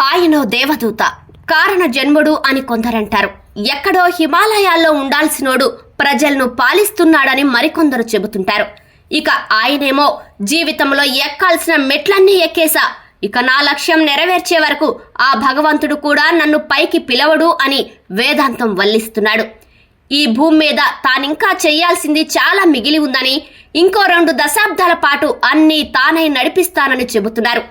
ఆయనో దేవదూత. కారణ జన్ముడు అని కొందరంటారు. ఎక్కడో హిమాలయాల్లో ఉండాల్సినోడు ప్రజలను పాలిస్తున్నాడని మరికొందరు చెబుతుంటారు. ఇక ఆయనేమో జీవితంలో ఎక్కాల్సిన మెట్లన్నీ ఎక్కేశా. ఇక నా లక్ష్యం నెరవేర్చే వరకు ఆ భగవంతుడు కూడా నన్ను పైకి పిలవడు అని వేదాంతం వల్లిస్తున్నాడు. ఈ భూమి మీద తానింకా చేయాల్సింది చాలా మిగిలి ఉందని ఇంకో రెండు దశాబ్దాల పాటు అన్నీ తానై నడిపిస్తానని చెబుతున్నారు.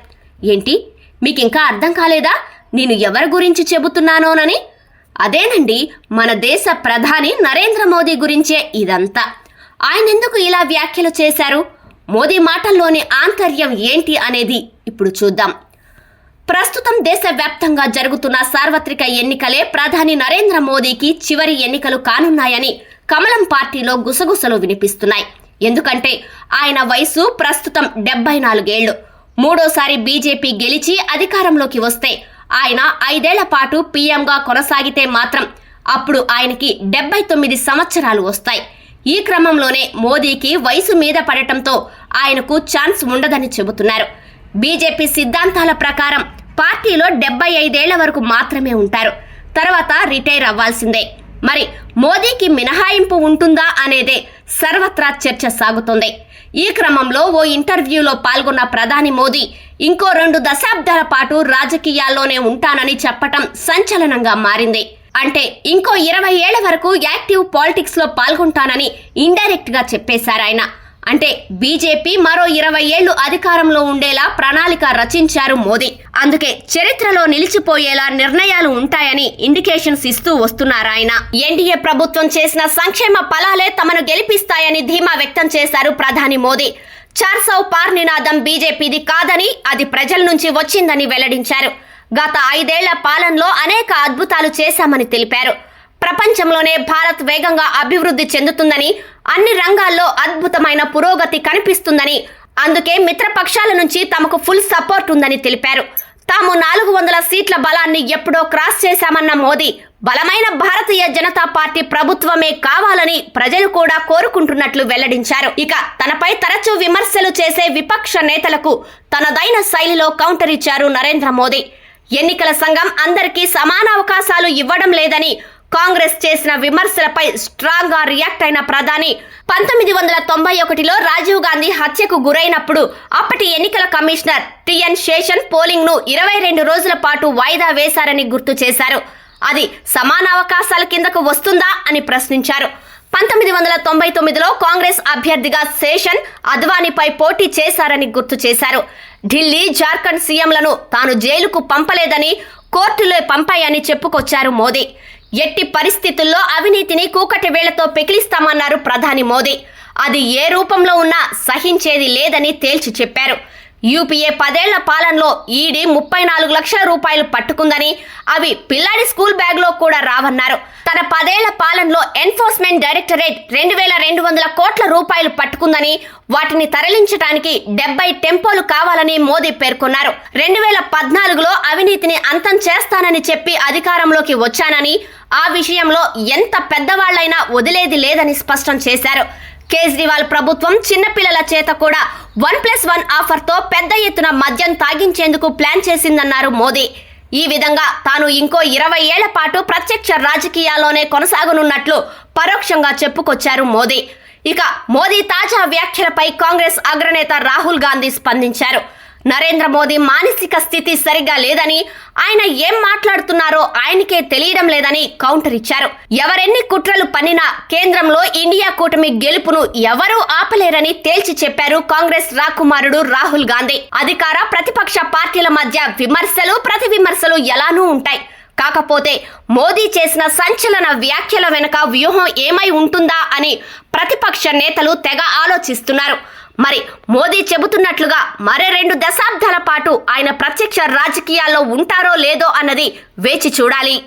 ఏంటి? మీకింకా అర్థం కాలేదా? నేను ఎవరి గురించి చెబుతున్నానోనని? అదేనండి మన దేశ ప్రధాని నరేంద్ర మోదీ గురించే ఇదంతా. ఆయన ఎందుకు ఇలా వ్యాఖ్యలు చేశారు? మోదీ మాటల్లోని ఆంతర్యం ఏంటి అనేది ఇప్పుడు చూద్దాం. ప్రస్తుతం దేశవ్యాప్తంగా జరుగుతున్న సార్వత్రిక ఎన్నికలే ప్రధాని నరేంద్ర మోదీకి చివరి ఎన్నికలు కానున్నాయని కమలం పార్టీలో గుసగుసలు వినిపిస్తున్నాయి. ఎందుకంటే ఆయన వయసు ప్రస్తుతం డెబ్బై నాలుగేళ్ళు మూడోసారి బీజేపీ గెలిచి అధికారంలోకి వస్తే ఆయన ఐదేళ్ళ పాటు పీఎంగా కొనసాగితే మాత్రం అప్పుడు ఆయనకి డెబ్బై తొమ్మిది సంవత్సరాలు వస్తాయి. ఈ క్రమంలోనే మోదీకి వయసు మీద పడటంతో ఆయనకు ఛాన్స్ ఉండదని చెబుతున్నారు. బీజేపీ సిద్ధాంతాల ప్రకారం పార్టీలో డెబ్బై ఐదేళ్ళ వరకు మాత్రమే ఉంటారు. తర్వాత రిటైర్ అవ్వాల్సిందే. మరి మోదీకి మినహాయింపు ఉంటుందా అనేదే సర్వత్రా చర్చ సాగుతోంది. ఈ క్రమంలో ఓ ఇంటర్వ్యూలో పాల్గొన్న ప్రధాని మోదీ ఇంకో రెండు దశాబ్దాల పాటు రాజకీయాల్లోనే ఉంటానని చెప్పటం సంచలనంగా మారింది. అంటే ఇంకో ఇరవై ఏళ్ళ వరకు యాక్టివ్ పాలిటిక్స్లో పాల్గొంటానని ఇండైరెక్ట్గా చెప్పేశారు ఆయన అంటే బీజేపీ మరో ఇరవై ఏళ్ళు అధికారంలో ఉండేలా ప్రణాళిక రచించారు మోదీ. అందుకే చరిత్రలో నిలిచిపోయేలా నిర్ణయాలు ఉంటాయని ఇండికేషన్స్ ఇస్తూ వస్తున్నారు ఆయన. ఎన్డీఏ ప్రభుత్వం చేసిన సంక్షేమ ఫలాలే తమను గెలిపిస్తాయని ధీమా వ్యక్తం చేశారు ప్రధాని మోదీ. చార్సౌ పార్ నినాదం బీజేపీది కాదని అది ప్రజల నుంచి వచ్చిందని వెల్లడించారు. గత ఐదేళ్ళ పాలనలో అనేక అద్భుతాలు చేశామని తెలిపారు. ప్రపంచంలోనే భారత్ వేగంగా అభివృద్ధి చెందుతుందని అన్ని రంగాల్లో అద్భుతమైన పురోగతి కనిపిస్తుందని. అందుకే మిత్రపక్షాల నుంచి తమకు ఫుల్ సపోర్ట్ ఉందని తెలిపారు. తాము నాలుగు వందల సీట్ల బలాన్ని ఎప్పుడో క్రాస్ చేశామన్న మోదీ బలమైన భారతీయ జనతా పార్టీ ప్రభుత్వమే కావాలని ప్రజలు కూడా కోరుకుంటున్నట్లు వెల్లడించారు. ఇక తనపై తరచూ విమర్శలు చేసే విపక్ష నేతలకు తనదైన శైలిలో కౌంటర్ ఇచ్చారు నరేంద్ర మోదీ. ఎన్నికల సంఘం అందరికీ సమాన అవకాశాలు ఇవ్వడం లేదని కాంగ్రెస్ చేసిన విమర్శలపై స్ట్రాంగ్గా రియాక్ట్ అయిన ప్రధాని పంతొమ్మిది వందల తొంభై ఒకటిలో రాజీవ్ గాంధీ హత్యకు గురైనప్పుడు అప్పటి ఎన్నికల కమిషనర్ టిఎన్ శేషన్ పోలింగ్ను ఇరవై రెండు రోజుల పాటు వాయిదా వేశారని గుర్తు చేశారు. అది సమాన అవకాశాల కిందకు వస్తుందా అని ప్రశ్నించారు. పంతొమ్మిది వందల తొంభై తొమ్మిదిలో కాంగ్రెస్ అభ్యర్థిగా శేషన్ అద్వానీపై పోటీ చేశారని గుర్తు చేశారు. ఢిల్లీ జార్ఖండ్ సీఎంలను తాను జైలుకు పంపలేదని కోర్టులో పంపాయని చెప్పుకొచ్చారు మోదీ. ఎట్టి పరిస్థితుల్లో అవినీతిని కూకటి వేళ్ళతో పెకిలిస్తామన్నారు ప్రధాని మోదీ. అది ఏ రూపంలో ఉన్నా సహించేది లేదని తేల్చి చెప్పారు. యూపీఏ పదేళ్ళ పాలనలో ఈడీ ముప్పై నాలుగు లక్షల రూపాయలు పట్టుకుందని అవి పిల్లాడి స్కూల్ బ్యాగ్లో కూడా రావన్నారు. తన పదేళ్ళ పాలనలో ఎన్ఫోర్స్మెంట్ డైరెక్టరేట్ రెండు వేల రెండు వందల కోట్ల రూపాయలు పట్టుకుందని వాటిని తరలించడానికి డెబ్బై టెంపోలు కావాలని మోదీ పేర్కొన్నారు. రెండు వేల పద్నాలుగులో అవినీతిని అంతం చేస్తానని చెప్పి అధికారంలోకి వచ్చానని ఆ విషయంలో ఎంత పెద్దవాళ్ళైనా వదిలేది లేదని స్పష్టం చేశారు. కేజ్రీవాల్ ప్రభుత్వం చిన్నపిల్లల చేత కూడా వన్ ప్లస్ వన్ ఆఫర్తో పెద్ద ఎత్తున మద్యం తాగించేందుకు ప్లాన్ చేసిందన్నారు మోదీ. ఈ విధంగా తాను ఇంకో ఇరవై ఏళ్ళ పాటు ప్రత్యక్ష రాజకీయాల్లోనే కొనసాగనున్నట్లు పరోక్షంగా చెప్పుకొచ్చారు మోదీ. ఇక మోదీ తాజా వ్యాఖ్యలపై కాంగ్రెస్ అగ్రనేత రాహుల్ గాంధీ స్పందించారు. నరేంద్ర మోదీ మానసిక స్థితి సరిగ్గా లేదని ఆయన ఏం మాట్లాడుతున్నారో ఆయనకే తెలియడం లేదని కౌంటర్ ఇచ్చారు. ఎవరెన్ని కుట్రలు పన్నినా కేంద్రంలో ఇండియా కూటమి గెలుపును ఎవరూ ఆపలేరని తేల్చి చెప్పారు కాంగ్రెస్ రాకుమారుడు రాహుల్ గాంధీ. అధికార ప్రతిపక్ష పార్టీల మధ్య విమర్శలు ప్రతి విమర్శలు ఎలానూ ఉంటాయి. కాకపోతే మోదీ చేసిన సంచలన వ్యాఖ్యల వెనుక వ్యూహం ఏమై ఉంటుందా అని ప్రతిపక్ష నేతలు తెగ ఆలోచిస్తున్నారు. మరి మోదీ చెబుతున్నట్లుగా మరే రెండు దశాబ్దాల పాటు ఆయన ప్రత్యక్ష రాజకీయాల్లో ఉంటారో లేదో అన్నది వేచి చూడాలి.